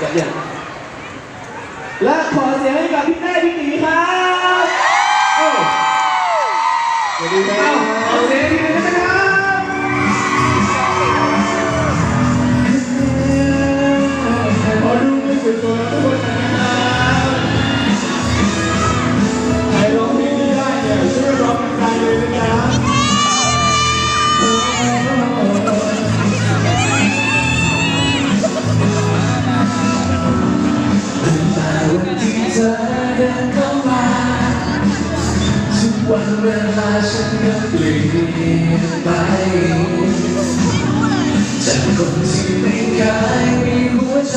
ยอดเยี่ยมและขอเสียงให้กับพี่แม่พี่หมีครับโอ้สวัสดีครัเอาบเอาเสียงทีนึงได้ไหมครับ วันเวลาฉันก็เปลี่ยนไป จากคนที่ไม่เคยมีหัวใจ